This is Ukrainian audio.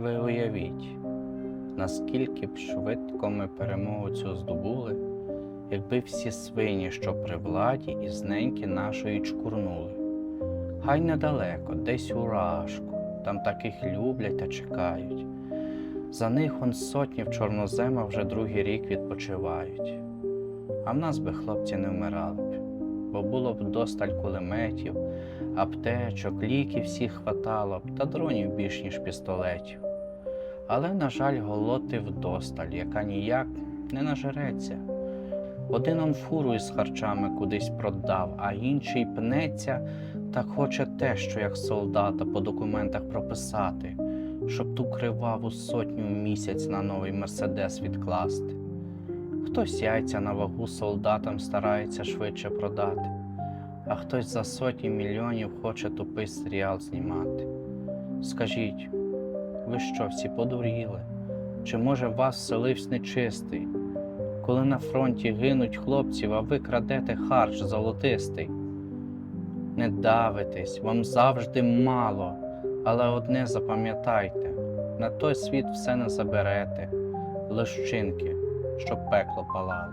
Ви уявіть, наскільки б швидко ми перемогу цю здобули, якби всі свині, що при владі, із неньки нашої чкурнули. Хай недалеко, десь у рашку, там таких люблять та чекають. За них он сотні в чорноземах вже другий рік відпочивають. А в нас би хлопці не вмирали б, бо було б досталь кулеметів, аптечок, ліків всіх хватало б, та дронів більш ніж пістолетів. Але, на жаль, голоти вдосталь, яка ніяк не нажереться. Один он фуру із харчами кудись продав, а інший пнеться та хоче те, що як солдата по документах прописати, щоб ту криваву сотню місяць на новий мерседес відкласти. Хтось яйця на вагу солдатам старається швидше продати, а хтось за сотні мільйонів хоче тупий серіал знімати. Скажіть, ви що, всі подуріли? Чи може вас вселився нечистий? Коли на фронті гинуть хлопців, а ви крадете харч золотистий? Не давитесь, вам завжди мало, але одне запам'ятайте: на той світ все не заберете, лиш вчинки, щоб пекло палало.